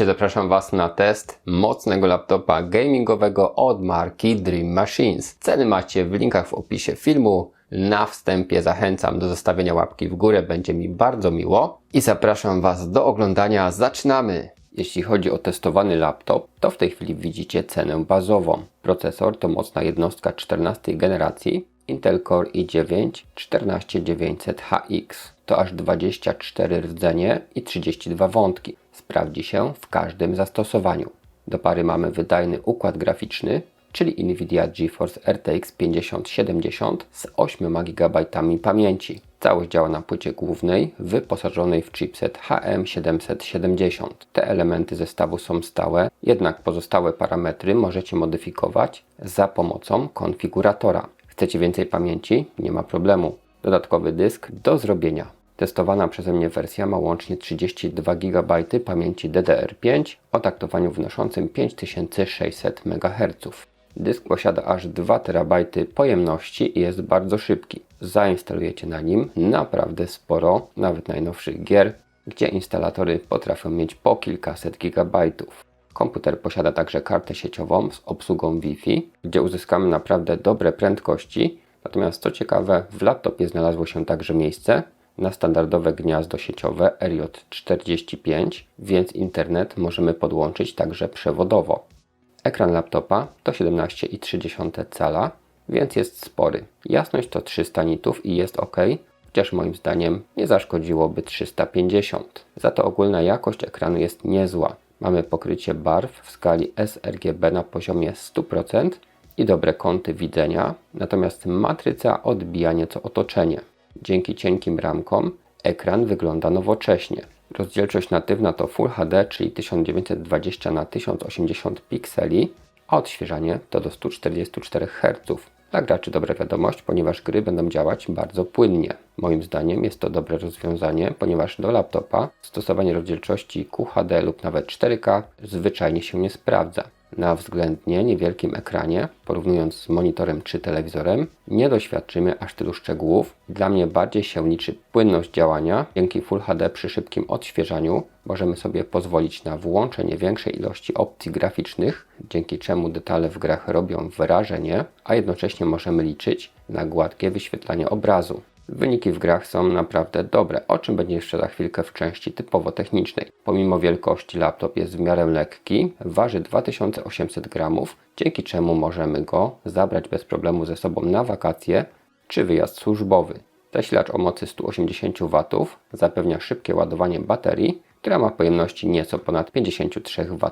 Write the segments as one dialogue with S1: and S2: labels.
S1: Dzisiaj zapraszam Was na test mocnego laptopa gamingowego od marki Dream Machines. Ceny macie w linkach w opisie filmu. Na wstępie zachęcam do zostawienia łapki w górę, będzie mi bardzo miło. I zapraszam Was do oglądania. Zaczynamy! Jeśli chodzi o testowany laptop, to w tej chwili widzicie cenę bazową. Procesor to mocna jednostka 14 generacji Intel Core i9 14900HX. To aż 24 rdzenie i 32 wątki. Sprawdzi się w każdym zastosowaniu. Do pary mamy wydajny układ graficzny, czyli Nvidia GeForce RTX 5070 z 8 GB pamięci. Całość działa na płycie głównej, wyposażonej w chipset HM770. Te elementy zestawu są stałe, jednak pozostałe parametry możecie modyfikować za pomocą konfiguratora. Chcecie więcej pamięci? Nie ma problemu. Dodatkowy dysk do zrobienia. Testowana przeze mnie wersja ma łącznie 32 GB pamięci DDR5 o taktowaniu wynoszącym 5600 MHz. Dysk posiada aż 2 TB pojemności i jest bardzo szybki. Zainstalujecie na nim naprawdę sporo, nawet najnowszych gier, gdzie instalatory potrafią mieć po kilkaset gigabajtów. Komputer posiada także kartę sieciową z obsługą Wi-Fi, gdzie uzyskamy naprawdę dobre prędkości. Natomiast co ciekawe, w laptopie znalazło się także miejsce na standardowe gniazdo sieciowe RJ45, więc internet możemy podłączyć także przewodowo. Ekran laptopa to 17,3 cala, więc jest spory. Jasność to 300 nitów i jest ok, chociaż moim zdaniem nie zaszkodziłoby 350. Za to ogólna jakość ekranu jest niezła. Mamy pokrycie barw w skali sRGB na poziomie 100% i dobre kąty widzenia, natomiast matryca odbija nieco otoczenie. Dzięki cienkim ramkom ekran wygląda nowocześnie. Rozdzielczość natywna to Full HD, czyli 1920 na 1080 pikseli, a odświeżanie to do 144 Hz. Dla graczy dobra wiadomość, ponieważ gry będą działać bardzo płynnie. Moim zdaniem jest to dobre rozwiązanie, ponieważ do laptopa stosowanie rozdzielczości QHD lub nawet 4K zwyczajnie się nie sprawdza. Na względnie niewielkim ekranie, porównując z monitorem czy telewizorem, nie doświadczymy aż tylu szczegółów. Dla mnie bardziej się liczy płynność działania. Dzięki Full HD przy szybkim odświeżaniu możemy sobie pozwolić na włączenie większej ilości opcji graficznych, dzięki czemu detale w grach robią wrażenie, a jednocześnie możemy liczyć na gładkie wyświetlanie obrazu. Wyniki w grach są naprawdę dobre, o czym będzie jeszcze za chwilkę w części typowo technicznej. Pomimo wielkości laptop jest w miarę lekki, waży 2800 gramów, dzięki czemu możemy go zabrać bez problemu ze sobą na wakacje czy wyjazd służbowy. Zasilacz o mocy 180 W zapewnia szybkie ładowanie baterii, która ma pojemności nieco ponad 53 Wh.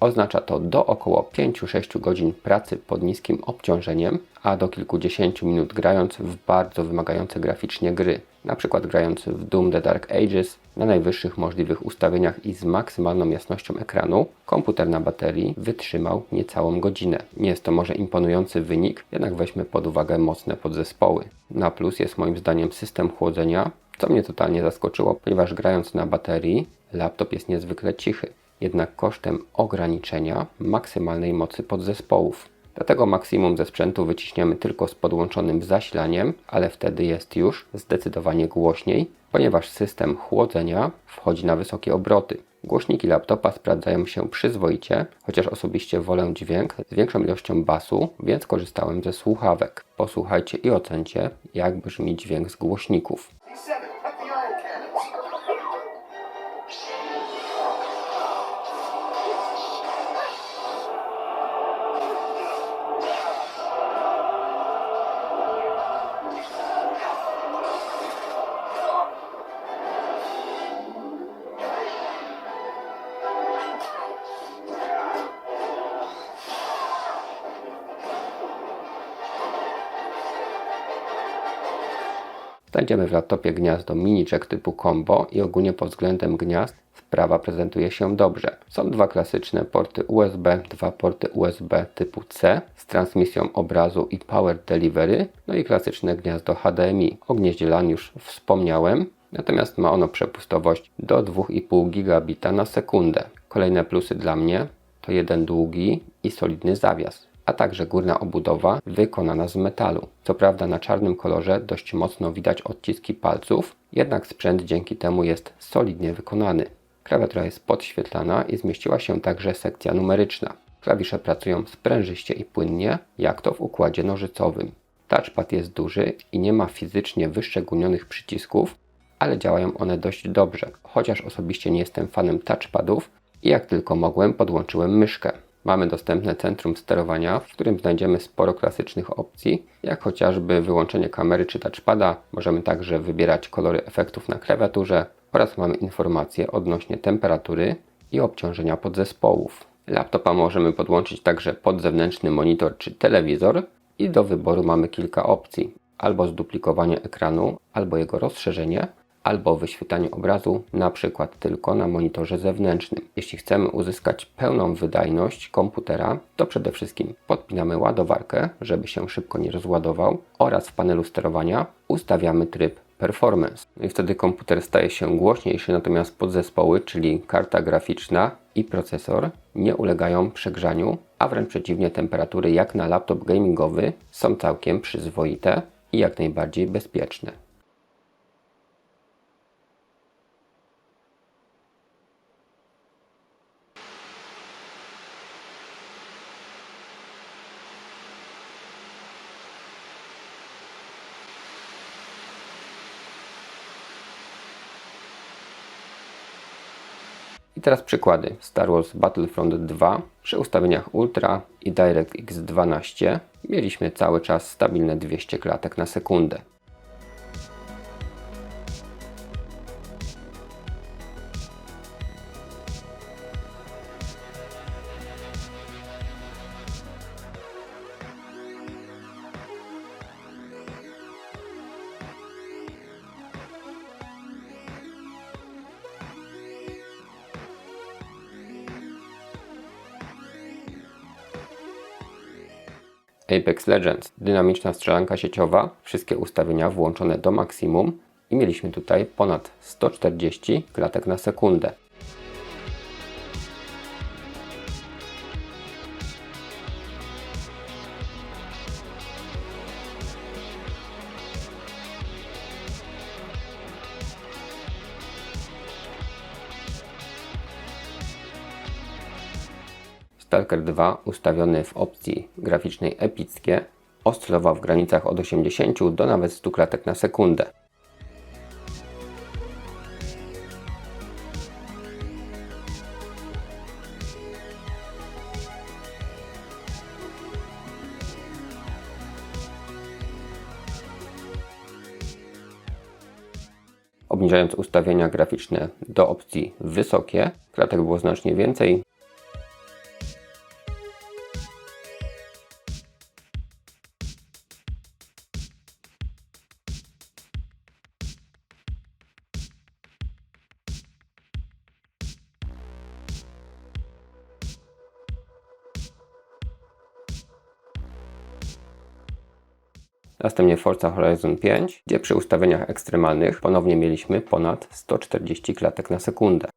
S1: Oznacza to do około 5-6 godzin pracy pod niskim obciążeniem, a do kilkudziesięciu minut grając w bardzo wymagające graficznie gry. Przykład grając w Doom The Dark Ages na najwyższych możliwych ustawieniach i z maksymalną jasnością ekranu, komputer na baterii wytrzymał niecałą godzinę. Nie jest to może imponujący wynik, jednak weźmy pod uwagę mocne podzespoły. Na plus jest moim zdaniem system chłodzenia, co mnie totalnie zaskoczyło, ponieważ grając na baterii, laptop jest niezwykle cichy, jednak kosztem ograniczenia maksymalnej mocy podzespołów. Dlatego maksimum ze sprzętu wyciśniemy tylko z podłączonym zasilaniem, ale wtedy jest już zdecydowanie głośniej, ponieważ system chłodzenia wchodzi na wysokie obroty. Głośniki laptopa sprawdzają się przyzwoicie, chociaż osobiście wolę dźwięk z większą ilością basu, więc korzystałem ze słuchawek. Posłuchajcie i ocencie, jak brzmi dźwięk z głośników. 1967. Znajdziemy w laptopie gniazdo mini jack typu combo i ogólnie pod względem gniazd sprawa prezentuje się dobrze. Są dwa klasyczne porty USB, dwa porty USB typu C z transmisją obrazu i power delivery, no i klasyczne gniazdo HDMI. O gnieździe LAN już wspomniałem, natomiast ma ono przepustowość do 2,5 gigabita na sekundę. Kolejne plusy dla mnie to jeden długi i solidny zawias a także górna obudowa wykonana z metalu. Co prawda na czarnym kolorze dość mocno widać odciski palców, jednak sprzęt dzięki temu jest solidnie wykonany. Klawiatura jest podświetlana i zmieściła się także sekcja numeryczna. Klawisze pracują sprężyście i płynnie, jak to w układzie nożycowym. Touchpad jest duży i nie ma fizycznie wyszczególnionych przycisków, ale działają one dość dobrze, chociaż osobiście nie jestem fanem touchpadów i jak tylko mogłem podłączyłem myszkę. Mamy dostępne centrum sterowania, w którym znajdziemy sporo klasycznych opcji, jak chociażby wyłączenie kamery czy touchpada. Możemy także wybierać kolory efektów na klawiaturze oraz mamy informacje odnośnie temperatury i obciążenia podzespołów. Laptopa możemy podłączyć także pod zewnętrzny monitor czy telewizor i do wyboru mamy kilka opcji. Albo zduplikowanie ekranu, albo jego rozszerzenie, albo wyświetlanie obrazu na przykład tylko na monitorze zewnętrznym. Jeśli chcemy uzyskać pełną wydajność komputera, to przede wszystkim podpinamy ładowarkę, żeby się szybko nie rozładował oraz w panelu sterowania ustawiamy tryb performance. No i wtedy komputer staje się głośniejszy, natomiast podzespoły, czyli karta graficzna i procesor nie ulegają przegrzaniu, a wręcz przeciwnie temperatury jak na laptop gamingowy są całkiem przyzwoite i jak najbardziej bezpieczne. I teraz przykłady. Star Wars Battlefront 2 przy ustawieniach Ultra i DirectX 12 mieliśmy cały czas stabilne 200 klatek na sekundę. Apex Legends, dynamiczna strzelanka sieciowa, wszystkie ustawienia włączone do maksimum i mieliśmy tutaj ponad 140 klatek na sekundę. Stalker 2 ustawiony w opcji graficznej epickie oscylował w granicach od 80 do nawet 100 klatek na sekundę. Obniżając ustawienia graficzne do opcji wysokie, klatek było znacznie więcej, Następnie Forza Horizon 5, gdzie przy ustawieniach ekstremalnych ponownie mieliśmy ponad 140 klatek na sekundę.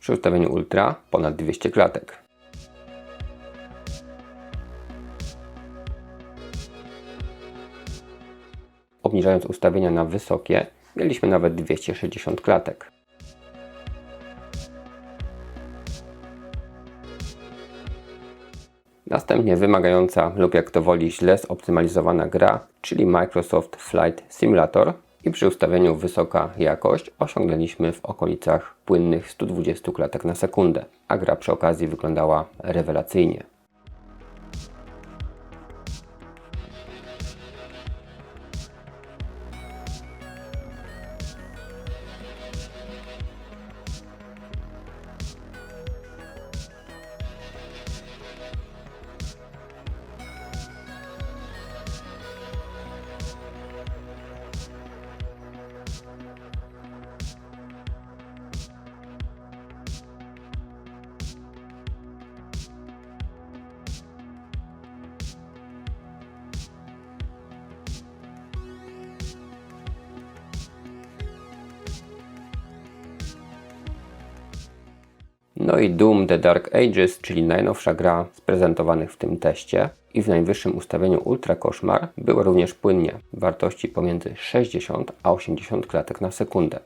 S1: Przy ustawieniu Ultra ponad 200 klatek. Obniżając ustawienia na wysokie, mieliśmy nawet 260 klatek. Następnie wymagająca lub jak to woli źle zoptymalizowana gra, czyli Microsoft Flight Simulator i przy ustawieniu wysoka jakość osiągnęliśmy w okolicach płynnych 120 klatek na sekundę, a gra przy okazji wyglądała rewelacyjnie. No i Doom The Dark Ages, czyli najnowsza gra z prezentowanych w tym teście i w najwyższym ustawieniu Ultra Koszmar była również płynnie, wartości pomiędzy 60 a 80 klatek na sekundę.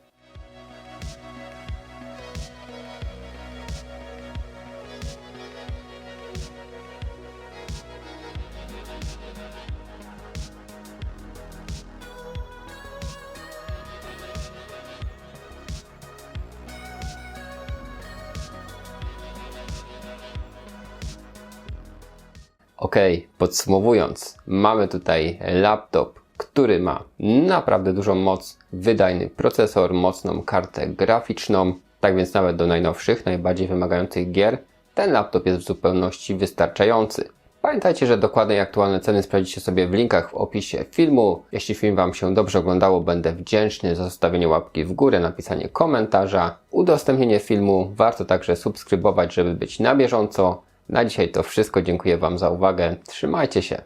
S1: Ok, podsumowując, mamy tutaj laptop, który ma naprawdę dużą moc, wydajny procesor, mocną kartę graficzną, tak więc nawet do najnowszych, najbardziej wymagających gier ten laptop jest w zupełności wystarczający. Pamiętajcie, że dokładne i aktualne ceny sprawdzicie sobie w linkach w opisie filmu. Jeśli film Wam się dobrze oglądało, będę wdzięczny za zostawienie łapki w górę, napisanie komentarza, udostępnienie filmu. Warto także subskrybować, żeby być na bieżąco. Na dzisiaj to wszystko. Dziękuję Wam za uwagę. Trzymajcie się.